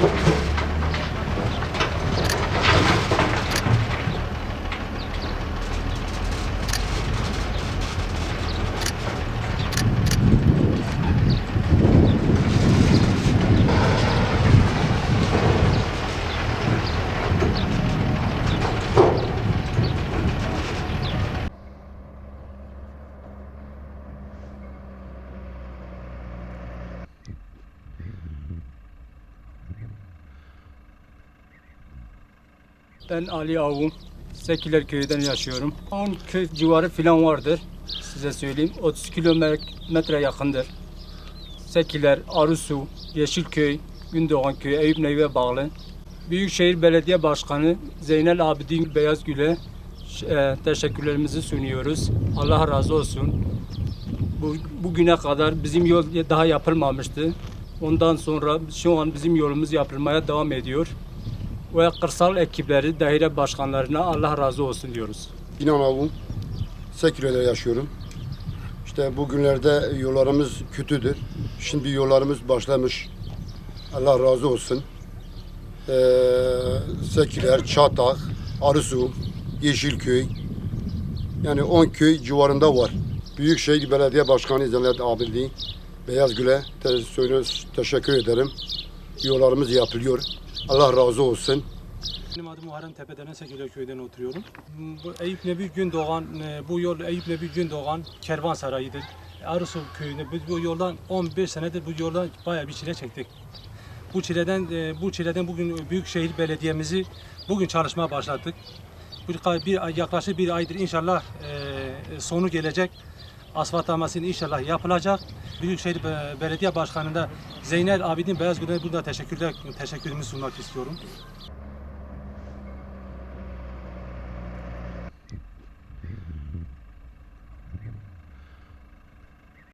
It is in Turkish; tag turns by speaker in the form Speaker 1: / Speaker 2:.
Speaker 1: Thank you. Ben Ali Avu. Sekiler köyünden yaşıyorum. 10 köy civarı falan vardır. Size söyleyeyim. 30 kilometre yakındır. Sekiler, Arısu, Yeşilköy, Gündoğan Köyü, Eyüp Neyve bağlı. Büyükşehir Belediye Başkanı Zeynel Abidin Beyazgül'e e, teşekkürlerimizi sunuyoruz. Allah razı olsun. Bu, bugüne kadar bizim yol daha yapılmamıştı. Ondan sonra şu an bizim yolumuz yapılmaya devam ediyor. Ve kırsal ekipleri, daire başkanlarına Allah razı olsun diyoruz.
Speaker 2: İnan avum. Seküre'de yaşıyorum. İşte bugünlerde yollarımız kötüdür. Şimdi yollarımız başlamış. Allah razı olsun. Ee, Sekiler, Çatak, Arısu, Yeşilköy. Yani 10 köy civarında var. Büyükşehir Belediye Başkanı Zeynep Abidin Beyazgül'e teşekkür ederim. Yollarımız yapılıyor. Allah razı olsun.
Speaker 3: Benim adım Muharrem Tepe'den Seküler köyden oturuyorum. Bu Eyüp Nebi Gündoğan, e, bu yol Eyüp Nebi Gündoğan Kervansarayı'dır. Arısu köyünde biz bu yoldan 15 senedir bu yoldan bayağı bir çile çektik. Bu çileden e, bu çileden bugün Büyükşehir Belediye'mizi bugün çalışmaya başlattık. Bir, bir yaklaşık bir aydır inşallah e, sonu gelecek. Asfaltlaması inşallah yapılacak. Büyükşehir Be- Belediye Başkanı'na Zeynel Abidin Beyazgül'e burada teşekkürler teşekkürümü sunmak istiyorum.